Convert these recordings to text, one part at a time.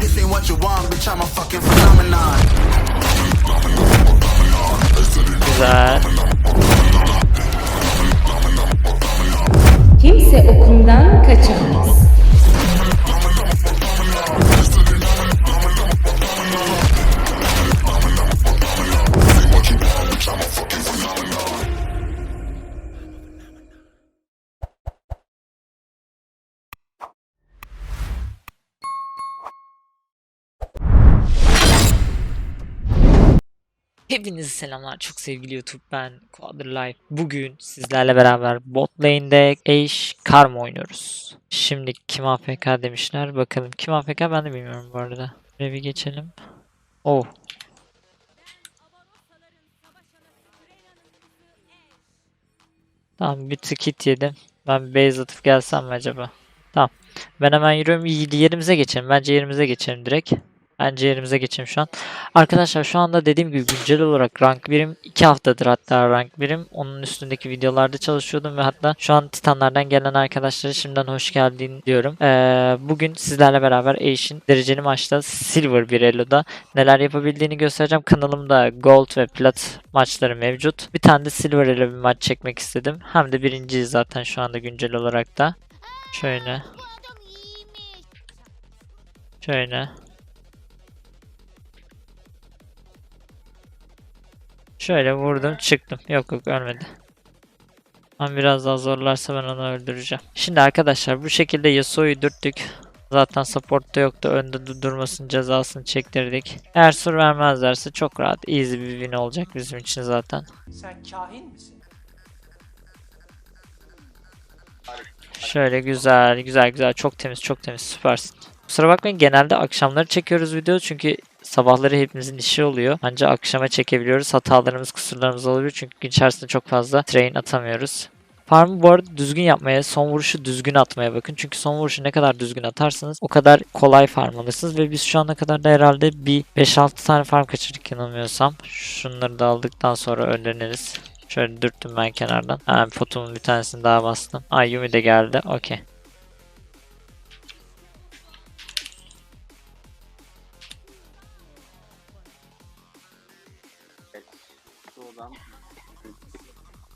This ain't what you want, bitch. I'm a fucking phenomenon. Güzel. Kimse okumdan kaçamaz. Hepinize selamlar. Çok sevgili YouTube. Ben Quadr Life. Bugün sizlerle beraber bot lane'de Ashe Karma oynuyoruz. Şimdi kim AFK demişler. Bakalım kim AFK ben de bilmiyorum bu arada. Buraya bir geçelim. Oh. Tamam bir tık hit yedim. Ben base atıp gelsem mi acaba? Tamam. Ben hemen yürüyorum. Yerimize geçelim. Bence yerimize geçelim direkt. Bence yerimize geçelim şu an. Arkadaşlar şu anda dediğim gibi güncel olarak rank birim 2 haftadır hatta rank birim. Onun üstündeki videolarda çalışıyordum ve hatta şu an Titanlardan gelen arkadaşlara şimdiden hoş geldin diyorum. Ee, bugün sizlerle beraber Ashe'in dereceli maçta Silver bir Elo'da neler yapabildiğini göstereceğim. Kanalımda Gold ve Plat maçları mevcut. Bir tane de Silver Elo bir maç çekmek istedim. Hem de birinciyiz zaten şu anda güncel olarak da. Şöyle. Şöyle. Şöyle vurdum çıktım. Yok yok ölmedi. Ama biraz daha zorlarsa ben onu öldüreceğim. Şimdi arkadaşlar bu şekilde Yasuo'yu dürttük. Zaten support'ta yoktu. Önde du- durmasın cezasını çektirdik. Eğer sur vermezlerse çok rahat easy bir win olacak bizim için zaten. Sen kahin misin? Şöyle güzel güzel güzel çok temiz çok temiz süpersin. Kusura bakmayın genelde akşamları çekiyoruz video çünkü sabahları hepimizin işi oluyor. Ancak akşama çekebiliyoruz. Hatalarımız kusurlarımız olabilir çünkü gün içerisinde çok fazla train atamıyoruz. Farmı bu arada düzgün yapmaya, son vuruşu düzgün atmaya bakın. Çünkü son vuruşu ne kadar düzgün atarsanız o kadar kolay farm alırsınız. Ve biz şu ana kadar da herhalde bir 5-6 tane farm kaçırdık yanılmıyorsam. Şunları da aldıktan sonra öğreniriz. Şöyle dürttüm ben kenardan. Hemen potumun bir tanesini daha bastım. Ay Yumi de geldi. Okey.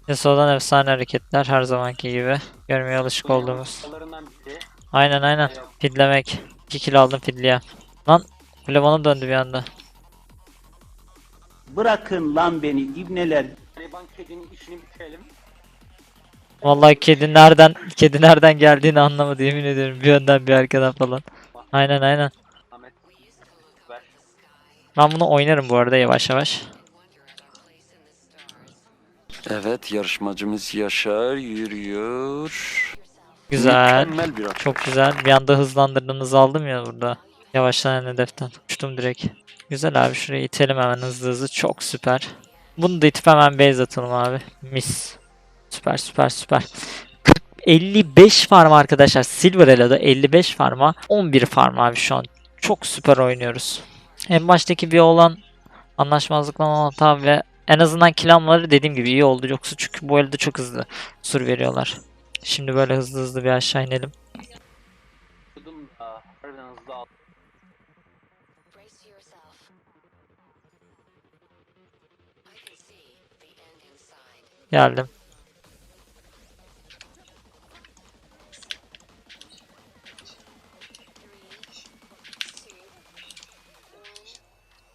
Yasuo'dan efsane hareketler her zamanki gibi. Görmeye alışık olduğumuz. Aynen aynen. Fidlemek. 2 kill aldım fidliye. Lan bile bana döndü bir anda. Bırakın lan beni ibneler. Gariban kedinin işini bitirelim. Vallahi kedi nereden kedi nereden geldiğini anlamadı yemin ederim. Bir yönden bir arkadan falan. Aynen aynen. Ben bunu oynarım bu arada yavaş yavaş. Evet yarışmacımız Yaşar yürüyor. Güzel. Mükemmel bir atış. Çok güzel. Bir anda hızlandırdığınızı aldım ya burada. Yavaşlayan hedeften. Uçtum direkt. Güzel abi şuraya itelim hemen hızlı hızlı. Çok süper. Bunu da itip hemen base atalım abi. Mis. Süper süper süper. 40 55 farm arkadaşlar. Silver Elo'da 55 farma 11 farm abi şu an. Çok süper oynuyoruz. En baştaki bir olan anlaşmazlıkla hata ve en azından kilamları dediğim gibi iyi oldu. Yoksa çünkü bu elde çok hızlı sur veriyorlar. Şimdi böyle hızlı hızlı bir aşağı inelim. Geldim.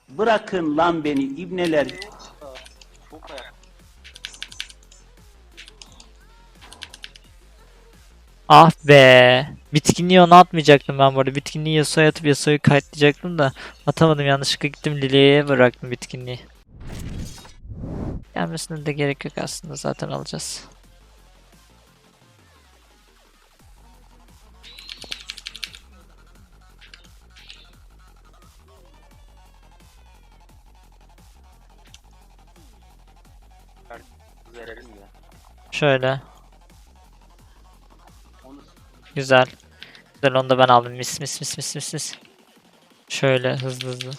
Bırakın lan beni ibneler. Ah be. Bitkinliği ona atmayacaktım ben bu arada. Bitkinliği Yasuo'ya atıp Yasuo'yu kayıtlayacaktım da atamadım. Yanlışlıkla gittim Lily'ye bıraktım bitkinliği. Gelmesine de gerek yok aslında. Zaten alacağız. Şöyle. Güzel. Güzel onu da ben aldım. Mis mis mis mis mis mis. Şöyle hızlı hızlı.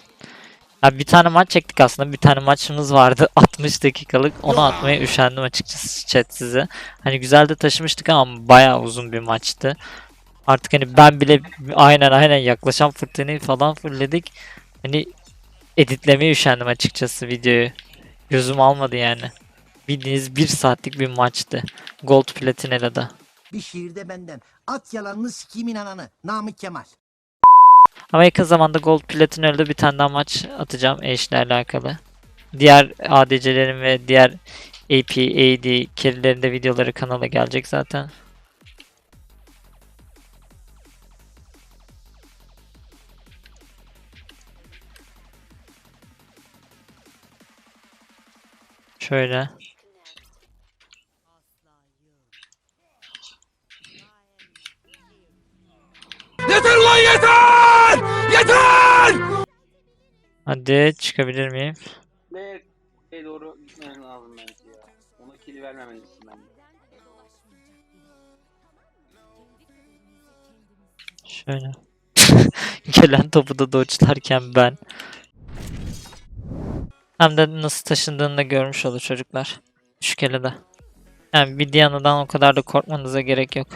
Abi bir tane maç çektik aslında. Bir tane maçımız vardı 60 dakikalık. Onu atmaya üşendim açıkçası chat size. Hani güzel de taşımıştık ama bayağı uzun bir maçtı. Artık hani ben bile aynen aynen yaklaşan fırtınayı falan fırladık. Hani editlemeye üşendim açıkçası videoyu. Gözüm almadı yani. Bildiğiniz bir saatlik bir maçtı. Gold Platina'da. Bir şiirde benden. At yalanını sikiyim inananı. Namık Kemal. Ama yakın zamanda Gold Platina'da bir tane daha maç atacağım Ashe'le alakalı. Diğer ADC'lerin ve diğer AP, AD, carry'lerin de videoları kanala gelecek zaten. Şöyle. Hadi çıkabilir miyim? Ve şey doğru gitmen lazım bence ya. Ona kill vermemelisin bence. Şöyle. Gelen topu da dodge'larken ben. Hem de nasıl taşındığını da görmüş olur çocuklar. Şu kere de. Yani bir Diana'dan o kadar da korkmanıza gerek yok.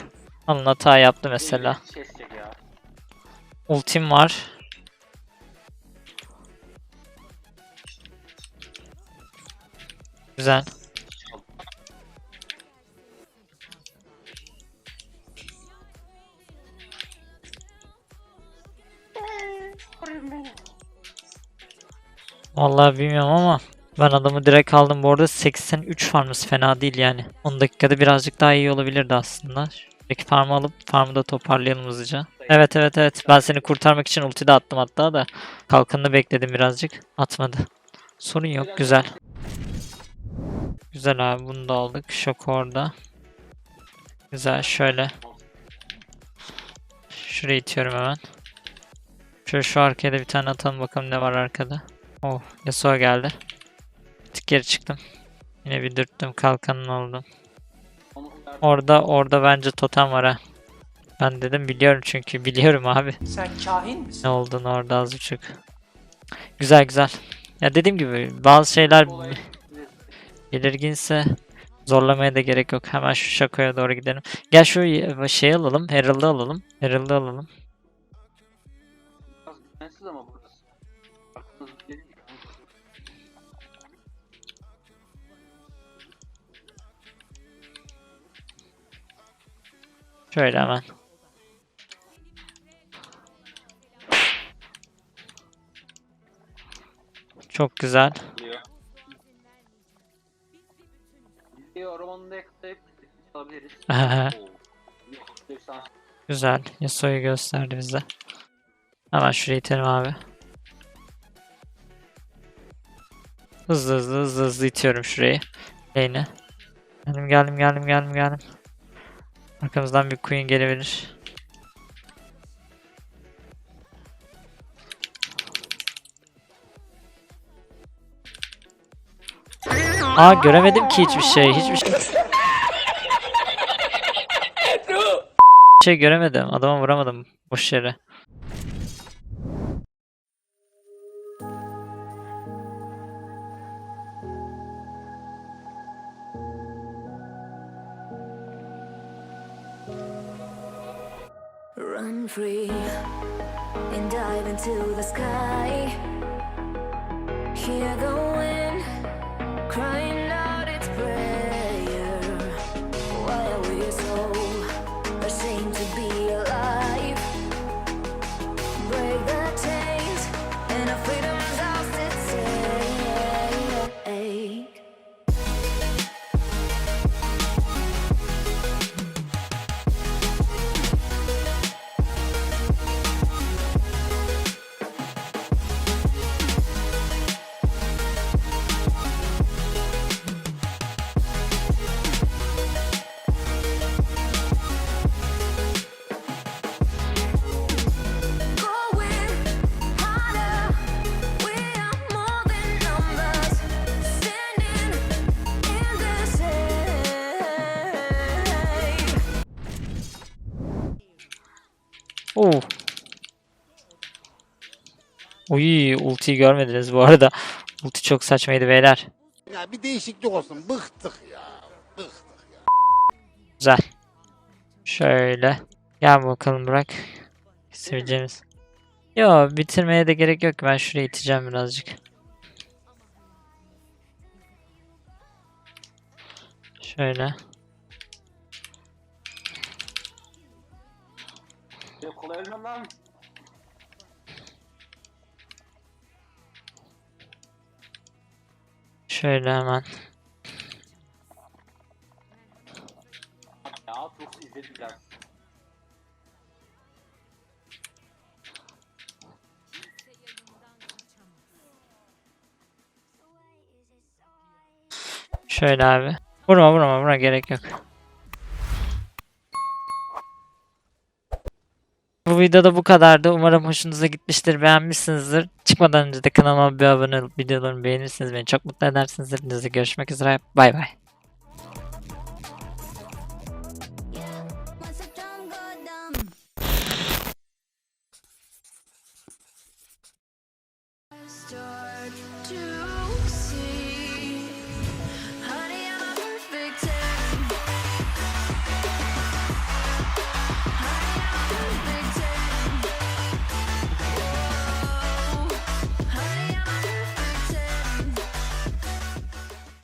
Alın hata yaptı mesela. Kesecek ya. Ultim var. Güzel. Vallahi bilmiyorum ama ben adamı direkt aldım. Bu arada 83 farmız fena değil yani. 10 dakikada birazcık daha iyi olabilirdi aslında. Peki farmı alıp farmı da toparlayalım hızlıca. Evet evet evet. Ben seni kurtarmak için ulti de attım hatta da. Kalkanını bekledim birazcık. Atmadı. Sorun yok. Güzel. Güzel abi bunu da aldık. Şok orada. Güzel şöyle. Şuraya itiyorum hemen. Şöyle şu arkaya da bir tane atalım bakalım ne var arkada. Oh Yasuo geldi. Bir tık geri çıktım. Yine bir dürttüm kalkanını aldım. Orada orada bence totem var ha. Ben dedim biliyorum çünkü biliyorum abi. Sen kahin misin? Ne olduğunu orada az buçuk. Güzel güzel. Ya dediğim gibi bazı şeyler Olay- belirginse zorlamaya da gerek yok. Hemen şu şakoya doğru gidelim. Gel şu şey alalım. Herald'ı alalım. Herald'ı alalım. Şöyle hemen. Çok güzel. Güzel. Yasuo'yu gösterdi bize. Hemen şuraya itelim abi. Hızlı hızlı hızlı hızlı itiyorum şurayı. Geldim geldim geldim geldim geldim. Arkamızdan bir queen gelebilir. Aa göremedim ki hiçbir şey. Hiçbir şey. şey göremedim. Adama vuramadım boş yere. Free and dive into the sky. Hear the wind crying Oo. Uy, ultiyi görmediniz bu arada. Ulti çok saçmaydı beyler. Ya bir değişiklik olsun. Bıktık ya. Bıktık. Güzel. Şöyle. Gel bakalım Burak. Seveceğimiz. Yo bitirmeye de gerek yok. Ben şuraya iteceğim birazcık. Şöyle. Ölmem lan. Şöyle hemen. Ya çok izlediler. Şöyle abi. Vurma vurma vurma gerek yok. Bu videoda bu kadardı. Umarım hoşunuza gitmiştir, beğenmişsinizdir. Çıkmadan önce de kanalıma bir abone olup videolarımı beğenirsiniz. Beni çok mutlu edersiniz. Hepinize görüşmek üzere. Bay bay. Story